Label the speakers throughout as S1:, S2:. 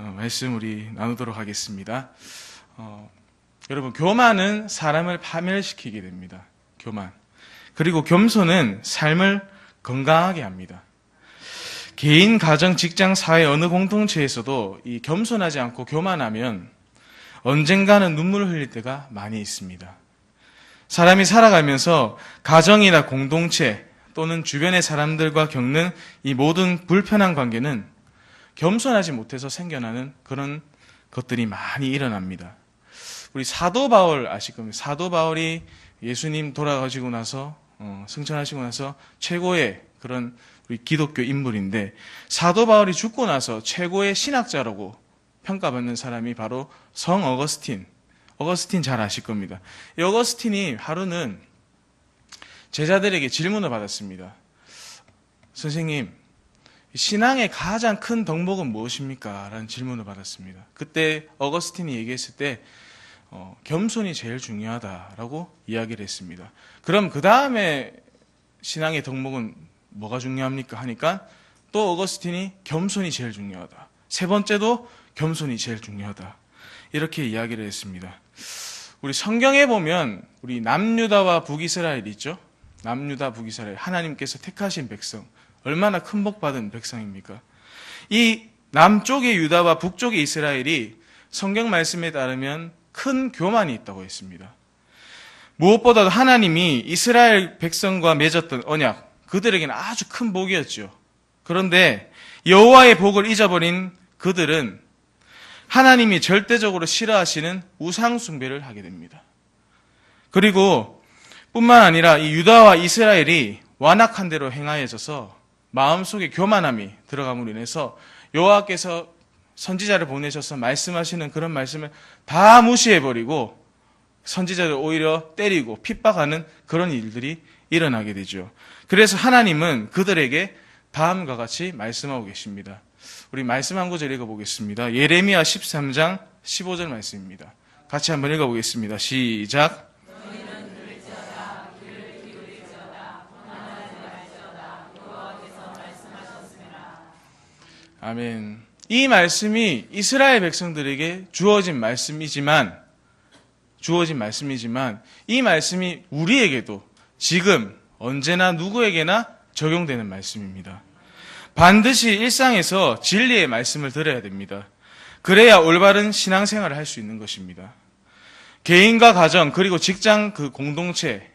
S1: 어, 말씀 우리 나누도록 하겠습니다. 어, 여러분 교만은 사람을 파멸시키게 됩니다. 교만. 그리고 겸손은 삶을 건강하게 합니다. 개인, 가정, 직장, 사회 어느 공동체에서도 이 겸손하지 않고 교만하면 언젠가는 눈물을 흘릴 때가 많이 있습니다. 사람이 살아가면서 가정이나 공동체 또는 주변의 사람들과 겪는 이 모든 불편한 관계는 겸손하지 못해서 생겨나는 그런 것들이 많이 일어납니다. 우리 사도 바울 아실 겁니다. 사도 바울이 예수님 돌아가시고 나서 어, 승천하시고 나서 최고의 그런 우리 기독교 인물인데 사도 바울이 죽고 나서 최고의 신학자라고 평가받는 사람이 바로 성 어거스틴. 어거스틴 잘 아실 겁니다. 이 어거스틴이 하루는 제자들에게 질문을 받았습니다. 선생님, 신앙의 가장 큰 덕목은 무엇입니까? 라는 질문을 받았습니다. 그때 어거스틴이 얘기했을 때 어, 겸손이 제일 중요하다라고 이야기를 했습니다. 그럼 그 다음에 신앙의 덕목은 뭐가 중요합니까? 하니까 또 어거스틴이 겸손이 제일 중요하다. 세 번째도 겸손이 제일 중요하다. 이렇게 이야기를 했습니다. 우리 성경에 보면 우리 남유다와 북이스라엘 있죠? 남유다 북이스라엘 하나님께서 택하신 백성 얼마나 큰 복 받은 백성입니까? 이 남쪽의 유다와 북쪽의 이스라엘이 성경 말씀에 따르면 큰 교만이 있다고 했습니다. 무엇보다도 하나님이 이스라엘 백성과 맺었던 언약 그들에게는 아주 큰 복이었죠. 그런데 여호와의 복을 잊어버린 그들은 하나님이 절대적으로 싫어하시는 우상 숭배를 하게 됩니다. 그리고 뿐만 아니라 이 유다와 이스라엘이 완악한 대로 행하여져서 마음속에 교만함이 들어감으로 인해서 여호와께서 선지자를 보내셔서 말씀하시는 그런 말씀을 다 무시해버리고 선지자를 오히려 때리고 핍박하는 그런 일들이 일어나게 되죠. 그래서 하나님은 그들에게 다음과 같이 말씀하고 계십니다. 우리 말씀 한 구절 읽어보겠습니다. 예레미야 13장 15절 말씀입니다. 같이 한번 읽어보겠습니다. 시작. 아멘. 이 말씀이 이스라엘 백성들에게 주어진 말씀이지만, 주어진 말씀이지만, 이 말씀이 우리에게도 지금 언제나 누구에게나 적용되는 말씀입니다. 반드시 일상에서 진리의 말씀을 들어야 됩니다. 그래야 올바른 신앙생활을 할 수 있는 것입니다. 개인과 가정, 그리고 직장 그 공동체,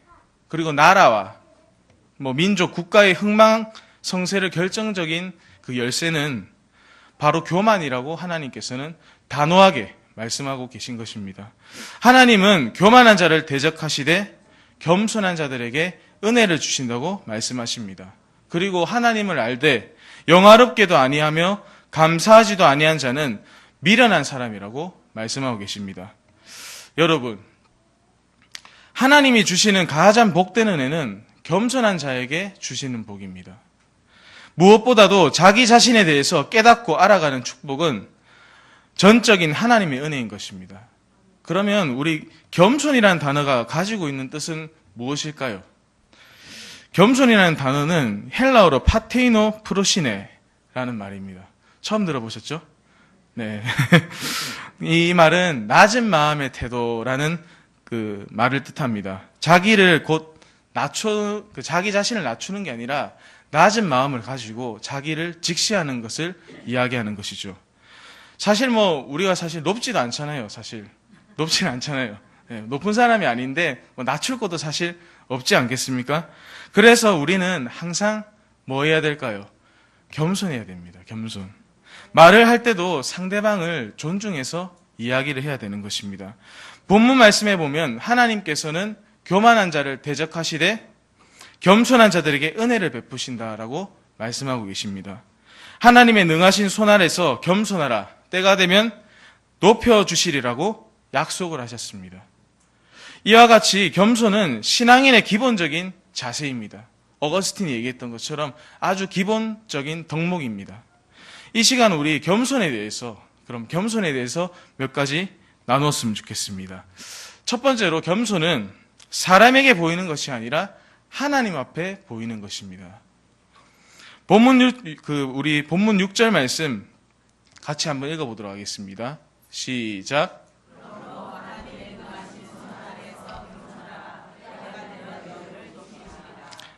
S1: 그리고 나라와 뭐 민족, 국가의 흥망, 성세를 결정적인 그 열쇠는 바로 교만이라고 하나님께서는 단호하게 말씀하고 계신 것입니다. 하나님은 교만한 자를 대적하시되 겸손한 자들에게 은혜를 주신다고 말씀하십니다. 그리고 하나님을 알되 영화롭게도 아니하며 감사하지도 아니한 자는 미련한 사람이라고 말씀하고 계십니다. 여러분, 하나님이 주시는 가장 복된 은혜는 겸손한 자에게 주시는 복입니다. 무엇보다도 자기 자신에 대해서 깨닫고 알아가는 축복은 전적인 하나님의 은혜인 것입니다. 그러면 우리 겸손이라는 단어가 가지고 있는 뜻은 무엇일까요? 겸손이라는 단어는 헬라어로 파테이노 프로시네라는 말입니다. 처음 들어보셨죠? 네. 이 말은 낮은 마음의 태도라는 그 말을 뜻합니다. 자기를 곧 낮춰, 그 자기 자신을 낮추는 게 아니라 낮은 마음을 가지고 자기를 직시하는 것을 이야기하는 것이죠. 사실 뭐 우리가 사실 높지도 않잖아요. 사실 높지는 않잖아요. 네, 높은 사람이 아닌데 뭐 낮출 것도 사실 없지 않겠습니까? 그래서 우리는 항상 뭐 해야 될까요? 겸손해야 됩니다. 겸손. 말을 할 때도 상대방을 존중해서 이야기를 해야 되는 것입니다. 본문 말씀에 보면 하나님께서는 교만한 자를 대적하시되 겸손한 자들에게 은혜를 베푸신다라고 말씀하고 계십니다. 하나님의 능하신 손 아래서 겸손하라. 때가 되면 높여주시리라고 약속을 하셨습니다. 이와 같이 겸손은 신앙인의 기본적인 자세입니다. 어거스틴이 얘기했던 것처럼 아주 기본적인 덕목입니다. 이 시간 우리 겸손에 대해서, 그럼 겸손에 대해서 몇 가지 나누었으면 좋겠습니다. 첫 번째로 겸손은 사람에게 보이는 것이 아니라 하나님 앞에 보이는 것입니다. 본문 6, 그 우리 본문 6절 말씀 같이 한번 읽어 보도록 하겠습니다. 시작.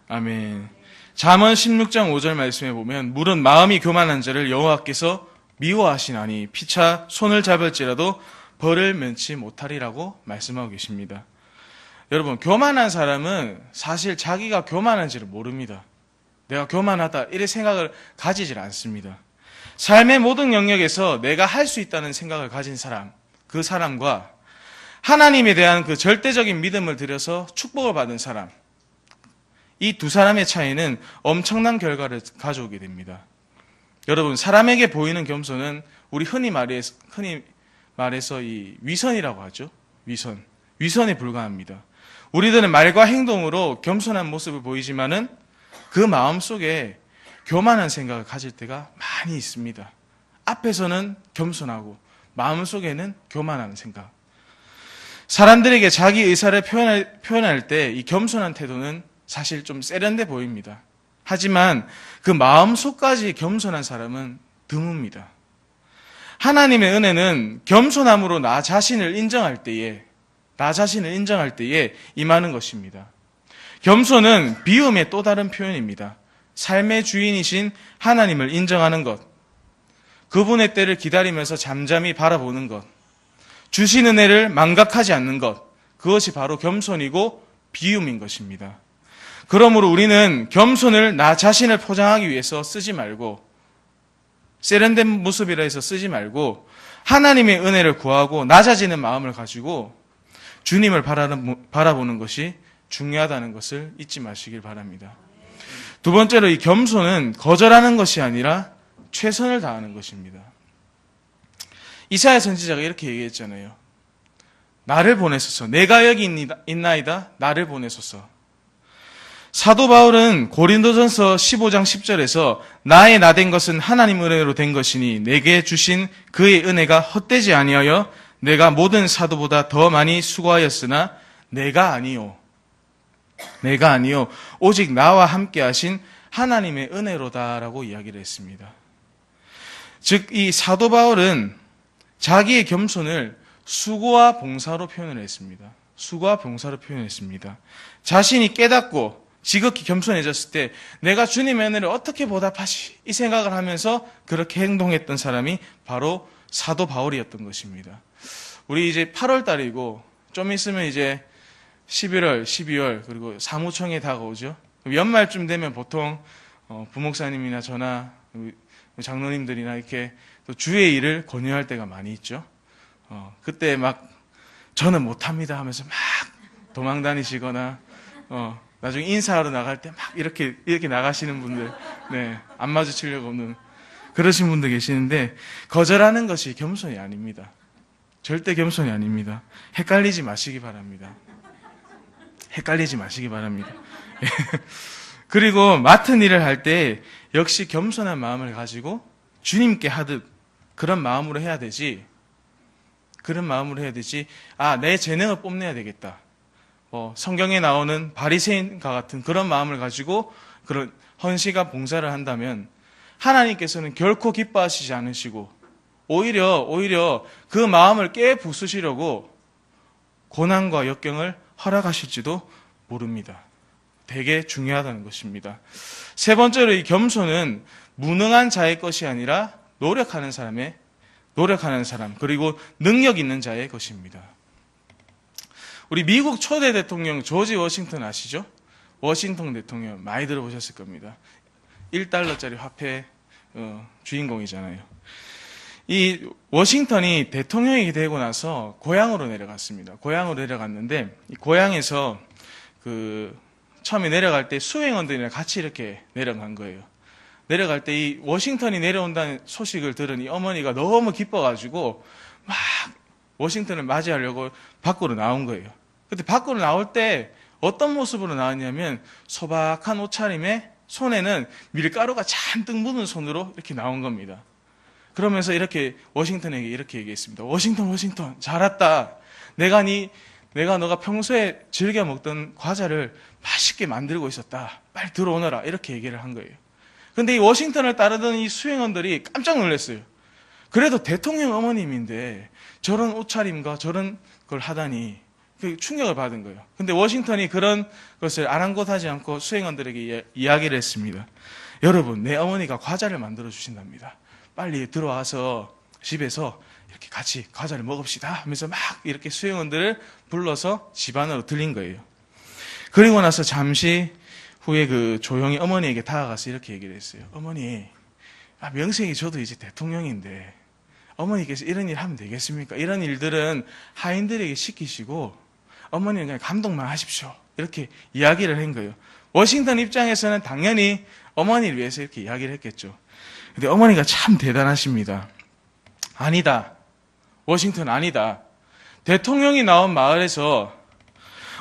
S1: 아멘. 잠언 16장 5절 말씀에 보면 물은 마음이 교만한 자를 여호와께서 미워하시나니 피차 손을 잡을지라도 벌을 면치 못하리라고 말씀하고 계십니다. 여러분, 교만한 사람은 사실 자기가 교만한지를 모릅니다. 내가 교만하다, 이런 생각을 가지질 않습니다. 삶의 모든 영역에서 내가 할 수 있다는 생각을 가진 사람, 그 사람과 하나님에 대한 그 절대적인 믿음을 들여서 축복을 받은 사람, 이 두 사람의 차이는 엄청난 결과를 가져오게 됩니다. 여러분, 사람에게 보이는 겸손은 우리 흔히 말해서, 흔히 말해서 이 위선이라고 하죠. 위선. 위선에 불과합니다. 우리들은 말과 행동으로 겸손한 모습을 보이지만은 그 마음 속에 교만한 생각을 가질 때가 많이 있습니다. 앞에서는 겸손하고 마음 속에는 교만한 생각. 사람들에게 자기 의사를 표현할, 표현할 때 이 겸손한 태도는 사실 좀 세련돼 보입니다. 하지만 그 마음 속까지 겸손한 사람은 드뭅니다. 하나님의 은혜는 겸손함으로 나 자신을 인정할 때에, 나 자신을 인정할 때에 임하는 것입니다. 겸손은 비움의 또 다른 표현입니다. 삶의 주인이신 하나님을 인정하는 것, 그분의 때를 기다리면서 잠잠히 바라보는 것, 주신 은혜를 망각하지 않는 것, 그것이 바로 겸손이고 비움인 것입니다. 그러므로 우리는 겸손을 나 자신을 포장하기 위해서 쓰지 말고, 세련된 모습이라 해서 쓰지 말고, 하나님의 은혜를 구하고 낮아지는 마음을 가지고 주님을 바라보는 것이 중요하다는 것을 잊지 마시길 바랍니다. 두 번째로 이 겸손은 거절하는 것이 아니라 최선을 다하는 것입니다. 이사야 선지자가 이렇게 얘기했잖아요. 나를 보내소서. 내가 여기 있나이다. 나를 보내소서. 사도 바울은 고린도전서 15장 10절에서 나의 나 된 것은 하나님 은혜로 된 것이니 내게 주신 그의 은혜가 헛되지 아니하여 내가 모든 사도보다 더 많이 수고하였으나 내가 아니요. 내가 아니요. 오직 나와 함께 하신 하나님의 은혜로다라고 이야기를 했습니다. 즉, 이 사도 바울은 자기의 겸손을 수고와 봉사로 표현을 했습니다. 수고와 봉사로 표현했습니다. 자신이 깨닫고 지극히 겸손해졌을 때 내가 주님의 은혜를 어떻게 보답하시 이 생각을 하면서 그렇게 행동했던 사람이 바로 사도 바울이었던 것입니다. 우리 이제 8월 달이고 좀 있으면 이제 11월, 12월 그리고 사무총회 다가오죠. 연말쯤 되면 보통 어, 부목사님이나 저나 장로님들이나 이렇게 또 주의 일을 권유할 때가 많이 있죠. 어, 그때 막 저는 못합니다 하면서 막 도망 다니시거나 어, 나중에 인사하러 나갈 때 막 이렇게 이렇게 나가시는 분들, 네, 안 마주치려고 없는 그러신 분들 계시는데 거절하는 것이 겸손이 아닙니다. 절대 겸손이 아닙니다. 헷갈리지 마시기 바랍니다. 헷갈리지 마시기 바랍니다. 그리고 맡은 일을 할 때 역시 겸손한 마음을 가지고 주님께 하듯 그런 마음으로 해야 되지. 그런 마음으로 해야 되지. 아, 내 재능을 뽐내야 되겠다. 어, 성경에 나오는 바리새인과 같은 그런 마음을 가지고 그런 헌시가 봉사를 한다면 하나님께서는 결코 기뻐하시지 않으시고 오히려 오히려 그 마음을 깨 부수시려고 고난과 역경을 허락하실지도 모릅니다. 되게 중요하다는 것입니다. 세 번째로 이 겸손은 무능한 자의 것이 아니라 노력하는 사람의 노력하는 사람 그리고 능력 있는 자의 것입니다. 우리 미국 초대 대통령 조지 워싱턴 아시죠? 워싱턴 대통령 많이 들어보셨을 겁니다. 1달러짜리 화폐 어, 주인공이잖아요. 이 워싱턴이 대통령이 되고 나서 고향으로 내려갔습니다. 고향으로 내려갔는데 이 고향에서 그 처음에 내려갈 때 수행원들이랑 같이 이렇게 내려간 거예요. 내려갈 때 이 워싱턴이 내려온다는 소식을 들은 이 어머니가 너무 기뻐가지고 막 워싱턴을 맞이하려고 밖으로 나온 거예요. 근데 밖으로 나올 때 어떤 모습으로 나왔냐면 소박한 옷차림에 손에는 밀가루가 잔뜩 묻은 손으로 이렇게 나온 겁니다. 그러면서 이렇게 워싱턴에게 이렇게 얘기했습니다. 워싱턴, 워싱턴, 잘 왔다. 내가 니, 내가 너가 평소에 즐겨 먹던 과자를 맛있게 만들고 있었다. 빨리 들어오너라. 이렇게 얘기를 한 거예요. 근데 이 워싱턴을 따르던 이 수행원들이 깜짝 놀랐어요. 그래도 대통령 어머님인데 저런 옷차림과 저런 걸 하다니 그 충격을 받은 거예요. 근데 워싱턴이 그런 것을 아랑곳하지 않고 수행원들에게 이야- 이야기를 했습니다. 여러분, 내 어머니가 과자를 만들어 주신답니다. 빨리 들어와서 집에서 이렇게 같이 과자를 먹읍시다 하면서 막 이렇게 수행원들을 불러서 집 안으로 들린 거예요. 그리고 나서 잠시 후에 그 조용히 어머니에게 다가가서 이렇게 얘기를 했어요. 어머니, 아, 명색이 저도 이제 대통령인데 어머니께서 이런 일 하면 되겠습니까? 이런 일들은 하인들에게 시키시고 어머니는 그냥 감독만 하십시오. 이렇게 이야기를 한 거예요. 워싱턴 입장에서는 당연히 어머니를 위해서 이렇게 이야기를 했겠죠. 근데 어머니가 참 대단하십니다. 아니다. 워싱턴 아니다. 대통령이 나온 마을에서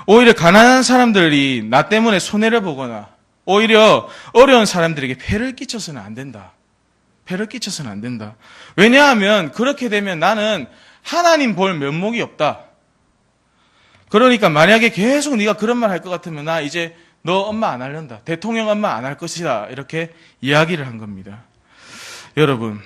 S1: 오히려 가난한 사람들이 나 때문에 손해를 보거나 오히려 어려운 사람들에게 폐를 끼쳐서는 안 된다. 폐를 끼쳐서는 안 된다. 왜냐하면 그렇게 되면 나는 하나님 볼 면목이 없다. 그러니까 만약에 계속 네가 그런 말 할 것 같으면 나 이제 너 엄마 안 할란다. 대통령 엄마 안 할 것이다. 이렇게 이야기를 한 겁니다. 여러분,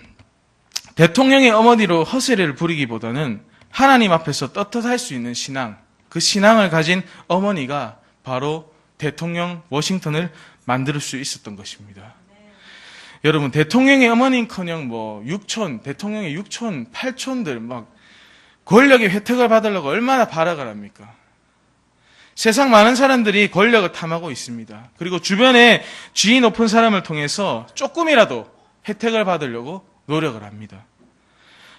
S1: 대통령의 어머니로 허세를 부리기보다는 하나님 앞에서 떳떳할 수 있는 신앙, 그 신앙을 가진 어머니가 바로 대통령 워싱턴을 만들 수 있었던 것입니다. 여러분, 대통령의 어머니커녕 뭐 육촌, 대통령의 육촌, 팔촌들 막 권력의 혜택을 받으려고 얼마나 발악을 합니까? 세상 많은 사람들이 권력을 탐하고 있습니다. 그리고 주변에 지위 높은 사람을 통해서 조금이라도 혜택을 받으려고 노력을 합니다.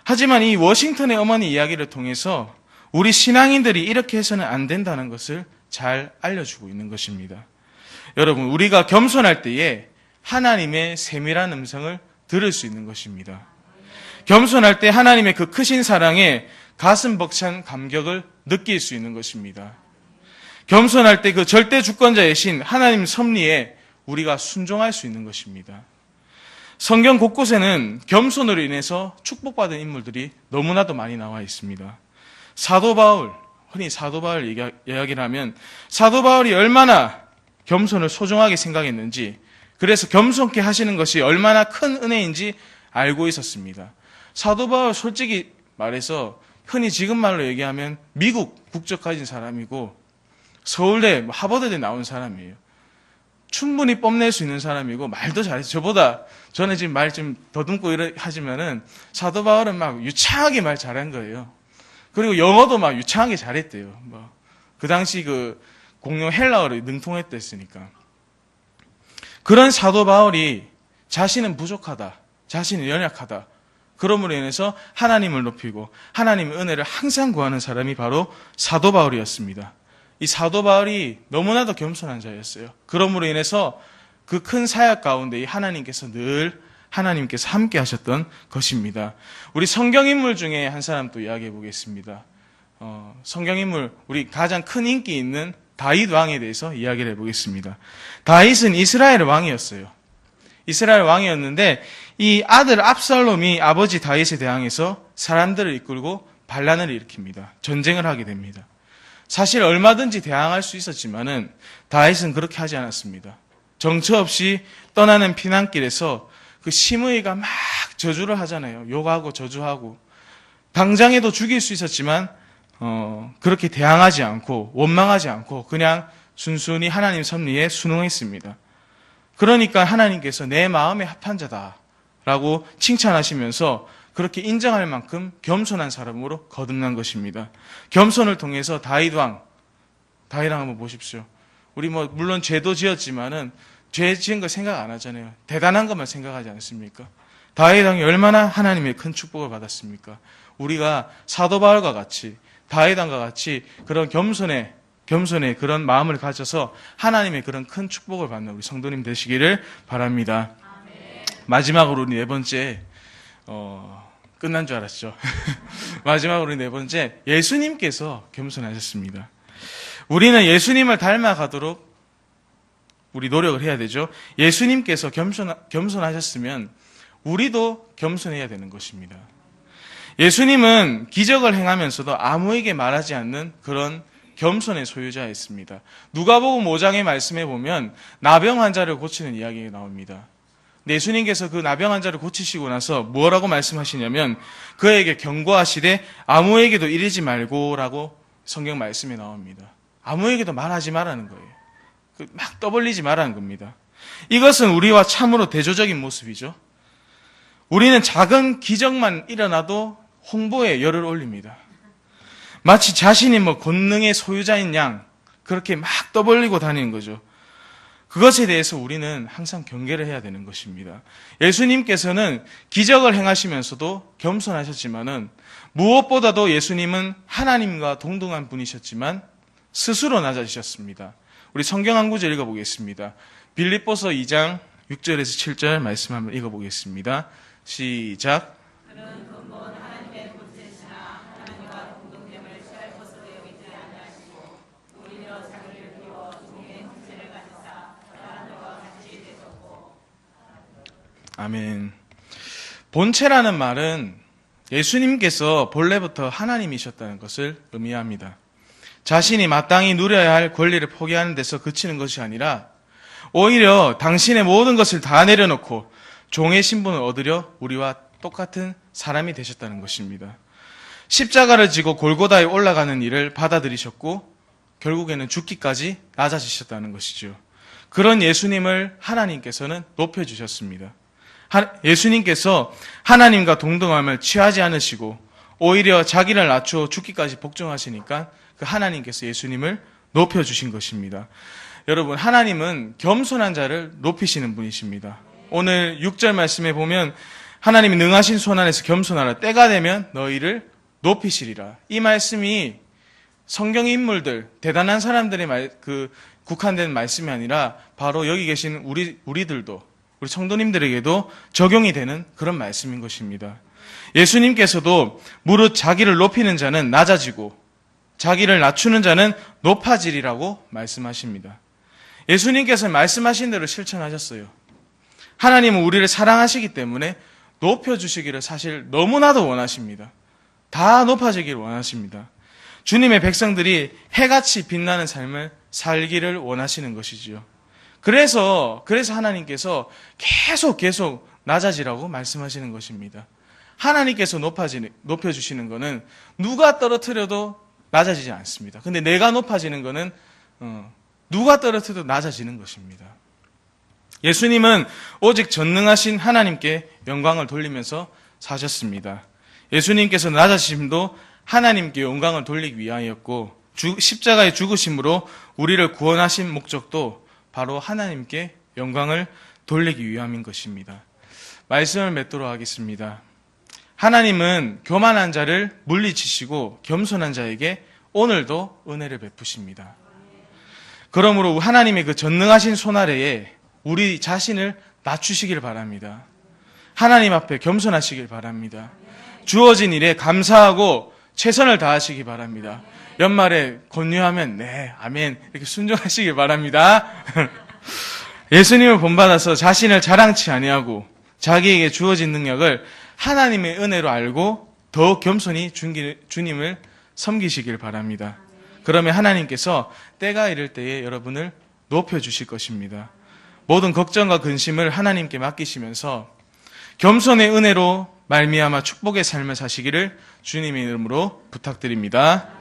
S1: 하지만 이 워싱턴의 어머니 이야기를 통해서 우리 신앙인들이 이렇게 해서는 안 된다는 것을 잘 알려주고 있는 것입니다. 여러분, 우리가 겸손할 때에 하나님의 세밀한 음성을 들을 수 있는 것입니다. 겸손할 때 하나님의 그 크신 사랑에 가슴 벅찬 감격을 느낄 수 있는 것입니다. 겸손할 때 그 절대 주권자의 신 하나님 섭리에 우리가 순종할 수 있는 것입니다. 성경 곳곳에는 겸손으로 인해서 축복받은 인물들이 너무나도 많이 나와 있습니다. 사도 바울, 흔히 사도 바울 이야기를 하면 사도 바울이 얼마나 겸손을 소중하게 생각했는지 그래서 겸손케 하시는 것이 얼마나 큰 은혜인지 알고 있었습니다. 사도 바울 솔직히 말해서 흔히 지금 말로 얘기하면 미국 국적 가진 사람이고 서울대 뭐 하버드대 나온 사람이에요. 충분히 뽐낼 수 있는 사람이고 말도 잘해서 저보다 저는 지금 말 좀 더듬고 이러 하지만은 사도 바울은 막 유창하게 말 잘한 거예요. 그리고 영어도 막 유창하게 잘했대요. 뭐 그 당시 그 공용 헬라어를 능통했댔으니까. 그런 사도 바울이 자신은 부족하다. 자신은 연약하다. 그러므로 인해서 하나님을 높이고 하나님의 은혜를 항상 구하는 사람이 바로 사도 바울이었습니다. 이 사도 바울이 너무나도 겸손한 자였어요. 그러므로 인해서 그 큰 사역 가운데 이 하나님께서 늘 하나님께서 함께 하셨던 것입니다. 우리 성경 인물 중에 한 사람 또 이야기해 보겠습니다. 어, 성경 인물, 우리 가장 큰 인기 있는 다윗 왕에 대해서 이야기를 해 보겠습니다. 다윗은 이스라엘 왕이었어요. 이스라엘 왕이었는데 이 아들 압살롬이 아버지 다윗에 대항해서 사람들을 이끌고 반란을 일으킵니다. 전쟁을 하게 됩니다. 사실 얼마든지 대항할 수 있었지만은 다윗은 그렇게 하지 않았습니다. 정처 없이 떠나는 피난길에서 그 심의가 막 저주를 하잖아요. 욕하고 저주하고 당장에도 죽일 수 있었지만 어, 그렇게 대항하지 않고 원망하지 않고 그냥 순순히 하나님 섭리에 순응했습니다. 그러니까 하나님께서 내 마음에 합한 자다라고 칭찬하시면서 그렇게 인정할 만큼 겸손한 사람으로 거듭난 것입니다. 겸손을 통해서 다윗 왕, 다윗 왕 한번 보십시오. 우리 뭐 물론 죄도 지었지만은 죄 지은 거 생각 안 하잖아요. 대단한 것만 생각하지 않습니까? 다윗 왕이 얼마나 하나님의 큰 축복을 받았습니까? 우리가 사도 바울과 같이 다윗 왕과 같이 그런 겸손의 겸손의 그런 마음을 가져서 하나님의 그런 큰 축복을 받는 우리 성도님 되시기를 바랍니다. 마지막으로 네 번째 어, 끝난 줄 알았죠. 마지막으로 네 번째 예수님께서 겸손하셨습니다. 우리는 예수님을 닮아가도록 우리 노력을 해야 되죠. 예수님께서 겸손, 겸손하셨으면 우리도 겸손해야 되는 것입니다. 예수님은 기적을 행하면서도 아무에게 말하지 않는 그런 겸손의 소유자였습니다. 누가복음 5장의 말씀에 보면 나병 환자를 고치는 이야기가 나옵니다. 예수님께서 그 나병 환자를 고치시고 나서 뭐라고 말씀하시냐면 그에게 경고하시되 아무에게도 이르지 말고라고 성경 말씀에 나옵니다. 아무에게도 말하지 말라는 거예요. 그막 떠벌리지 말라는 겁니다. 이것은 우리와 참으로 대조적인 모습이죠. 우리는 작은 기적만 일어나도 홍보에 열을 올립니다. 마치 자신이 뭐 권능의 소유자인 양 그렇게 막 떠벌리고 다니는 거죠. 그것에 대해서 우리는 항상 경계를 해야 되는 것입니다. 예수님께서는 기적을 행하시면서도 겸손하셨지만은 무엇보다도 예수님은 하나님과 동등한 분이셨지만 스스로 낮아지셨습니다. 우리 성경 한 구절 읽어보겠습니다. 빌립보서 2장 6절에서 7절 말씀 한번 읽어보겠습니다. 시작. 아멘. 본체라는 말은 예수님께서 본래부터 하나님이셨다는 것을 의미합니다. 자신이 마땅히 누려야 할 권리를 포기하는 데서 그치는 것이 아니라 오히려 당신의 모든 것을 다 내려놓고 종의 신분을 얻으려 우리와 똑같은 사람이 되셨다는 것입니다. 십자가를 지고 골고다에 올라가는 일을 받아들이셨고 결국에는 죽기까지 낮아지셨다는 것이죠. 그런 예수님을 하나님께서는 높여주셨습니다. 하- 예수님께서 하나님과 동등함을 취하지 않으시고 오히려 자기를 낮추어 죽기까지 복종하시니까 그 하나님께서 예수님을 높여주신 것입니다. 여러분, 하나님은 겸손한 자를 높이시는 분이십니다. 오늘 6절 말씀에 보면 하나님이 능하신 손 안에서 겸손하라. 때가 되면 너희를 높이시리라. 이 말씀이 성경 인물들, 대단한 사람들의 말, 그, 국한된 말씀이 아니라 바로 여기 계신 우리, 우리들도, 우리 성도님들에게도 적용이 되는 그런 말씀인 것입니다. 예수님께서도 무릇 자기를 높이는 자는 낮아지고 자기를 낮추는 자는 높아지리라고 말씀하십니다. 예수님께서 말씀하신 대로 실천하셨어요. 하나님은 우리를 사랑하시기 때문에 높여주시기를 사실 너무나도 원하십니다. 다 높아지기를 원하십니다. 주님의 백성들이 해같이 빛나는 삶을 살기를 원하시는 것이지요. 그래서, 그래서 하나님께서 계속 계속 낮아지라고 말씀하시는 것입니다. 하나님께서 높아지는, 높여주시는 것은 누가 떨어뜨려도 낮아지지 않습니다. 근데 내가 높아지는 것은, 어, 누가 떨어뜨려도 낮아지는 것입니다. 예수님은 오직 전능하신 하나님께 영광을 돌리면서 사셨습니다. 예수님께서 낮아지심도 하나님께 영광을 돌리기 위하였고 주- 십자가의 죽으심으로 우리를 구원하신 목적도 바로 하나님께 영광을 돌리기 위함인 것입니다. 말씀을 맺도록 하겠습니다. 하나님은 교만한 자를 물리치시고 겸손한 자에게 오늘도 은혜를 베푸십니다. 그러므로 하나님의 그 전능하신 손 아래에 우리 자신을 낮추시길 바랍니다. 하나님 앞에 겸손하시길 바랍니다. 주어진 일에 감사하고 최선을 다하시기 바랍니다. 연말에 권유하면 네, 아멘 이렇게 순종하시길 바랍니다. 예수님을 본받아서 자신을 자랑치 아니하고 자기에게 주어진 능력을 하나님의 은혜로 알고 더 겸손히 주님을 섬기시길 바랍니다. 그러면 하나님께서 때가 이를 때에 여러분을 높여 주실 것입니다. 모든 걱정과 근심을 하나님께 맡기시면서 겸손의 은혜로 말미암아 축복의 삶을 사시기를 주님의 이름으로 부탁드립니다.